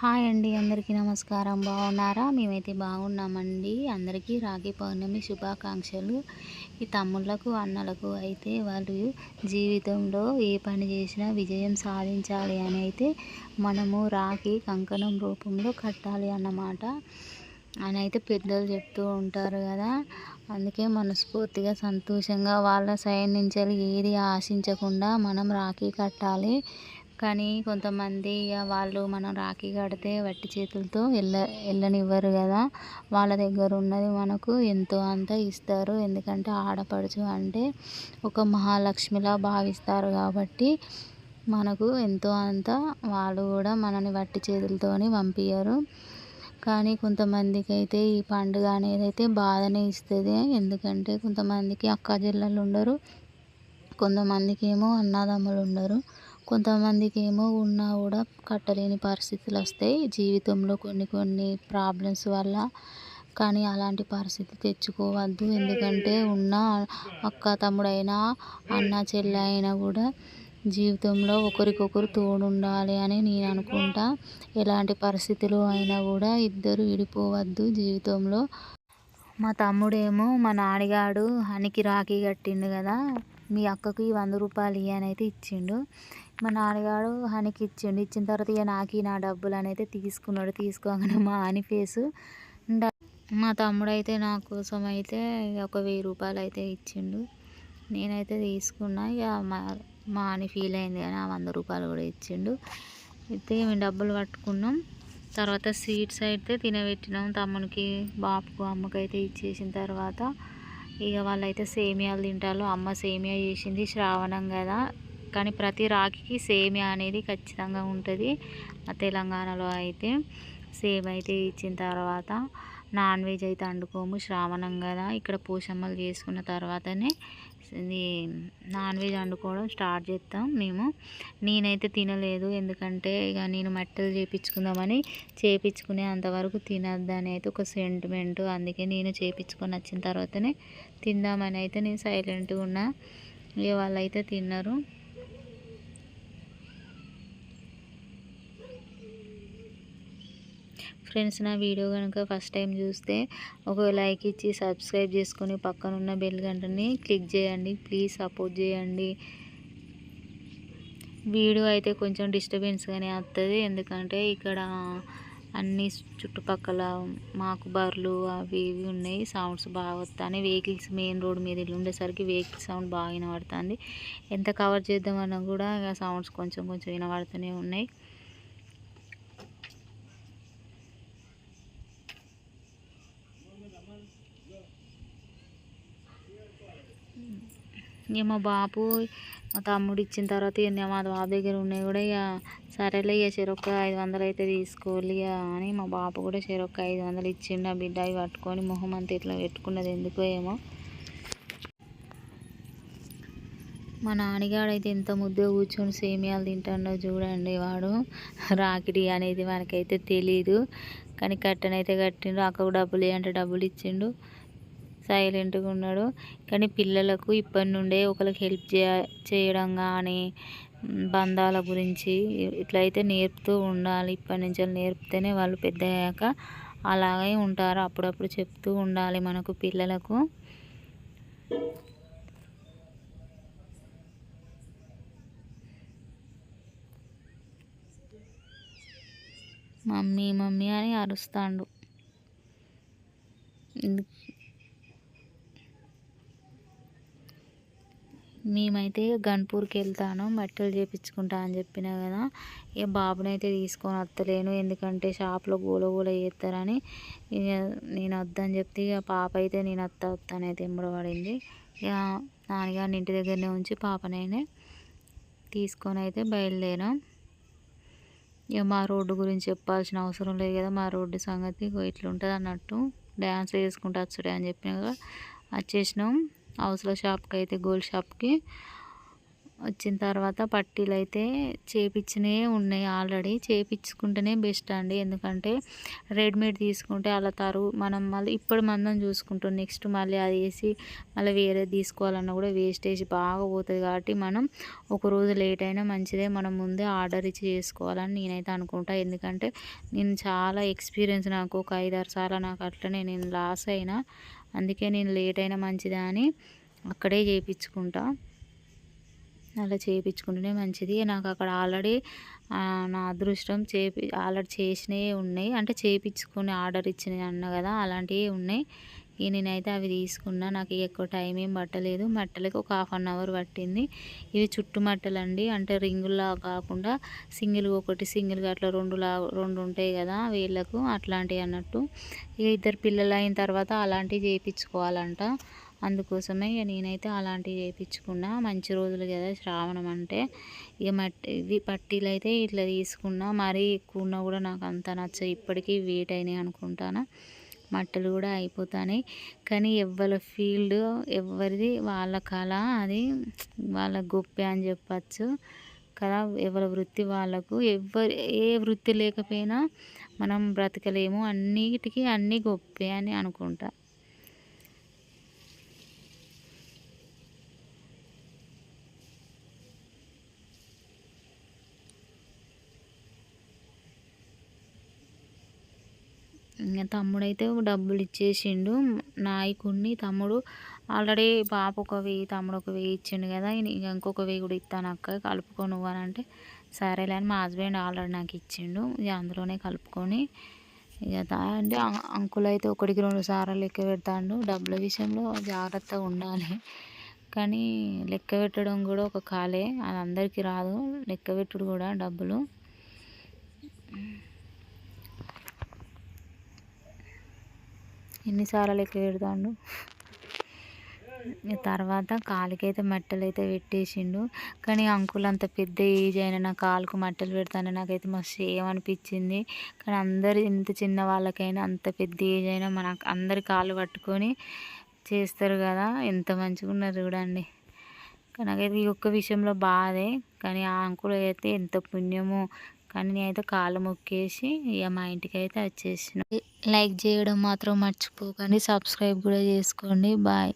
Hi అండి అందరికీ నమస్కారం. బాగున్నారా? మేమైతే బాగున్నామండి. అందరికీ రాఖీ పౌర్ణమి శుభాకాంక్షలు. ఈ తమ్ముళ్ళకు అన్నలకు అయితే వాళ్ళు జీవితంలో ఏ పని చేసినా విజయం సాధించాలి అని అయితే మనము రాఖీ కంకణం రూపంలో కట్టాలి అన్నమాట అని అయితే పెద్దలు చెప్తూ ఉంటారు కదా. అందుకే మనస్ఫూర్తిగా సంతోషంగా వాళ్ళ సైడ్ నుంచి ఏది ఆశించకుండా మనం రాఖీ కట్టాలి. కానీ కొంతమంది ఇక వాళ్ళు మనం రాఖీ కడితే వట్టి చేతులతో వెళ్ళ వెళ్ళనివ్వరు కదా. వాళ్ళ దగ్గర ఉన్నది మనకు ఎంతో అంత ఇస్తారు. ఎందుకంటే ఆడపడుచు అంటే ఒక మహాలక్ష్మిలా భావిస్తారు కాబట్టి మనకు ఎంతో అంత వాళ్ళు కూడా మనని వట్టి చేతులతోని పంపించరు కానీ కొంతమందికి అయితే ఈ పండుగ అనేది అయితే బాధనే ఇస్తుంది. ఎందుకంటే కొంతమందికి అక్క చెల్లెలు ఉండరు. కొంతమందికి ఏమో అన్నదమ్ములు ఉండరు. కొంతమందికి ఏమో ఉన్నా కూడా కట్టలేని పరిస్థితులు వస్తాయి జీవితంలో కొన్ని కొన్ని ప్రాబ్లమ్స్ వల్ల కానీ అలాంటి పరిస్థితి తెచ్చుకోవద్దు. ఎందుకంటే ఉన్న అక్క తమ్ముడైనా అన్న చెల్లి అయినా కూడా జీవితంలో ఒకరికొకరు తోడు ఉండాలి అని నేను అనుకుంటా. ఎలాంటి పరిస్థితులు అయినా కూడా ఇద్దరు విడిపోవద్దు జీవితంలో. మా తమ్ముడేమో మా నాన్నగాడు హనికి రాఖీ కట్టిండు కదా మీ అక్కకి వంద రూపాయలు ఇయ్యని అయితే ఇచ్చిండు. మా నాన్నగారు హనికి ఇచ్చిండు. ఇచ్చిన తర్వాత ఇక నాకు నా డబ్బులు అనేది తీసుకున్నాడు. తీసుకోగానే మా అని ఫేసు మా తమ్ముడు అయితే నా కోసం అయితే ఒక వెయ్యి రూపాయలు అయితే ఇచ్చిండు. నేనైతే తీసుకున్నా. ఇక మా మా అని ఫీల్ అయింది కానీ ఆ వంద రూపాయలు కూడా ఇచ్చిండు. అయితే మేము డబ్బులు కట్టుకున్నాం. తర్వాత స్వీట్స్ అయితే తినబెట్టినాం. తమ్మునికి బాపుకు అమ్మకైతే అయితే ఇచ్చేసిన తర్వాత ఇక వాళ్ళైతే సేమియాలు తింటారు. అమ్మ సేమియా చేసింది. శ్రావణం కదా. కానీ ప్రతి రాఖీకి సేమియా అనేది ఖచ్చితంగా ఉంటుంది. తెలంగాణలో అయితే సేమ్ అయితే ఇచ్చిన తర్వాత నాన్ వెజ్ అయితే వండుకోము. శ్రావణం కదా ఇక్కడ పోషమ్మలు చేసుకున్న తర్వాతనే ఇది నాన్ వెజ్ వండుకోవడం స్టార్ట్ చేస్తాం మేము. నేనైతే తినలేదు ఎందుకంటే ఇక నేను మట్టలు చేయించుకుందామని చేపించుకునే అంతవరకు తినద్దని అయితే ఒక సెంటిమెంట్ అందుకే నేను చేపించుకొని వచ్చిన తర్వాతనే తిందామని అయితే నేను సైలెంట్గా ఉన్నా. ఇక వాళ్ళైతే తిన్నారు. ఫ్రెండ్స్ నా వీడియో కనుక ఫస్ట్ టైం చూస్తే ఒక లైక్ ఇచ్చి సబ్స్క్రైబ్ చేసుకొని పక్కనున్న బెల్ గంటని క్లిక్ చేయండి. ప్లీజ్ సపోర్ట్ చేయండి. వీడియో అయితే కొంచెం డిస్టర్బెన్స్గానే వస్తుంది ఎందుకంటే ఇక్కడ అన్ని చుట్టుపక్కల మాకు బర్రెలు అవి ఇవి ఉన్నాయి. సౌండ్స్ బాగా వస్తాయి వెహికల్స్ మెయిన్ రోడ్ మీద ఉండేసరికి వెహికల్ సౌండ్ బాగా వినబడుతుంది. ఎంత కవర్ చేద్దామన్నా కూడా సౌండ్స్ కొంచెం కొంచెం వినబడుతూనే ఉన్నాయి. ఇక మా బాపు మా తమ్ముడు ఇచ్చిన తర్వాత ఇక మా బాబు దగ్గర ఉన్నాయి కూడా ఇక సరేలే ఇక చెరొక్క ఐదు వందలు అయితే తీసుకోవాలి ఇక అని మా బాపు కూడా చెరొక్క ఐదు వందలు ఇచ్చిండు. ఆ బిడ్డ అవి పట్టుకొని మొహం అంతా ఇట్లా పెట్టుకున్నది ఎందుకో ఏమో. మా నాన్నగాడైతే ఎంత ముద్ద కూర్చొని సేమియాలు తింటాడో చూడండి వాడు. రాకిడి అనేది మనకైతే తెలీదు. కానీ కట్టనైతే కట్టిండు. అక్కకు డబ్బులు అంటే డబ్బులు ఇచ్చిండు. సైలెంట్గా ఉన్నాడు. కానీ పిల్లలకు ఇప్పటి నుండే ఒకరికి హెల్ప్ చేయడం కానీ బంధాల గురించి ఇట్లయితే నేర్పుతూ ఉండాలి. ఇప్పటి నుంచి నేర్పితేనే వాళ్ళు పెద్ద అయ్యాక అలాగే ఉంటారు. అప్పుడప్పుడు చెప్తూ ఉండాలి మనకు పిల్లలకు. మమ్మీ మమ్మీ అని అరుస్తాడు. మేమైతే గన్పూర్కి వెళ్తాను బట్టలు చేయించుకుంటా అని చెప్పిన కదా. ఇక బాబునైతే తీసుకొని వస్తలేను ఎందుకంటే షాప్లో గోల గోల చేస్తారని ఇక నేను వద్దని చెప్తే ఇక పాప అయితే నేను అత్త వస్తానైతే పడింది. ఇక నాన్నగారిని ఇంటి దగ్గరనే ఉంచి పాపనైనా తీసుకొని అయితే బయలుదేరాం. ఇక మా రోడ్డు గురించి చెప్పాల్సిన అవసరం లేదు కదా మా రోడ్డు సంగతి ఇట్లుంటుంది అన్నట్టు డ్యాన్స్ వేసుకుంటూ వచ్చుడే అని చెప్పినాక వచ్చేసినాం. హౌస్లో షాప్కి అయితే గోల్డ్ షాప్కి వచ్చిన తర్వాత పట్టీలు అయితే చేపించినే ఉన్నాయి ఆల్రెడీ. చేపించుకుంటేనే బెస్ట్ అండి. ఎందుకంటే రెడీమేడ్ తీసుకుంటే అలా తరువు మనం మళ్ళీ ఇప్పుడు మందం చూసుకుంటాం. నెక్స్ట్ మళ్ళీ అది వేసి మళ్ళీ వేరే తీసుకోవాలన్నా కూడా వేస్టేజ్ బాగా పోతుంది కాబట్టి మనం ఒక రోజు లేట్ అయినా మంచిదే. మనం ముందే ఆర్డర్ ఇచ్చి చేసుకోవాలని నేనైతే అనుకుంటా. ఎందుకంటే నేను చాలా ఎక్స్పీరియన్స్ నాకు ఒక ఐదారు సార్లు నాకు అట్లనే నేను లాస్ అయినా అందుకే నేను లేట్ అయినా మంచిదా అని అక్కడే చేయించుకుంటా అలా చేయించుకుంటేనే మంచిది. నాకు అక్కడ ఆల్రెడీ నా అదృష్టం చేపి ఆల్రెడీ చేసినవి ఉన్నాయి. అంటే చేయించుకుని ఆర్డర్ ఇచ్చినవి అన్న కదా అలాంటివి ఉన్నాయి. ఇక నేనైతే అవి తీసుకున్నా. నాకు ఎక్కువ టైం ఏం పట్టలేదు. మట్టలకి ఒక హాఫ్ అన్ అవర్ పట్టింది. ఇవి చుట్టు మట్టలు అండి అంటే రింగుల్లా కాకుండా సింగిల్ ఒకటి సింగిల్గా అట్లా రెండు లా రెండు ఉంటాయి కదా వీళ్ళకు అట్లాంటివి అన్నట్టు. ఇక ఇద్దరు పిల్లలు అయిన తర్వాత అలాంటివి చేయించుకోవాలంట అందుకోసమే ఇక నేనైతే అలాంటివి చేయించుకున్నా మంచి రోజులు కదా శ్రావణం అంటే. ఇక మట్టి ఇవి పట్టీలు అయితే ఇట్లా తీసుకున్నా. మరీ ఎక్కువ ఉన్నా కూడా నాకు అంత నచ్చ ఇప్పటికీ వెయిట్ అయినాయి అనుకుంటాను. మట్టలు కూడా అయిపోతాయి కానీ ఎవరి ఫీల్డ్ ఎవరిది వాళ్ళ కళ అది వాళ్ళ గొప్ప అని చెప్పచ్చు. కదా ఎవరి వృత్తి వాళ్ళకు ఎవరు ఏ వృత్తి లేకపోయినా మనం బ్రతకలేము. అన్నిటికీ అన్నీ గొప్పే అని అనుకుంటా. తమ్ముడైతే డబ్బులు ఇచ్చేసిండు నాయకుడిని తమ్ముడు ఆల్రెడీ పాప ఒక వెయ్యి తమ్ముడు ఒక వెయ్యి ఇచ్చిండు కదా. ఇంకొక వెయ్యి కూడా ఇస్తాను అక్క కలుపుకో నువ్వు అని అంటే సరేలే అని మా హస్బెండ్ ఆల్రెడీ నాకు ఇచ్చిండు. ఇక అందులోనే కలుపుకొని ఇక అంటే అంకుల్ అయితే ఒకటికి రెండు సార్లు లెక్క పెడతాడు. డబ్బుల విషయంలో జాగ్రత్తగా ఉండాలి. కానీ లెక్క పెట్టడం కూడా ఒక కాలే. అది అందరికీ రాదు. లెక్క పెట్టుడు కూడా డబ్బులు. ఎన్నిసార్లు లెక్క పెడతాడు? తర్వాత కాలుకైతే మట్టలు అయితే పెట్టేసిండు. కానీ అంకుల్ అంత పెద్ద ఏజ్ అయినా నా కాలుకు మట్టలు పెడతాను నాకైతే మస్తు ఏమనిపించింది కానీ అందరు ఇంత చిన్న వాళ్ళకైనా అంత పెద్ద ఏజ్ అయినా మన అందరి కాలు పట్టుకొని చేస్తారు కదా ఎంత మంచిగా ఉన్నారు చూడండి. నాకైతే ఈ ఒక్క విషయంలో బాధే. కానీ ఆ అంకుల్ అయితే ఎంత పుణ్యమో కానీ నేనైతే కాలు మొక్కేసి ఇక మా ఇంటికి అయితే వచ్చేసిన. లైక్ చేయడం మాత్రం మర్చిపోకండి. సబ్స్క్రైబ్ కూడా చేసుకోండి. బాయ్.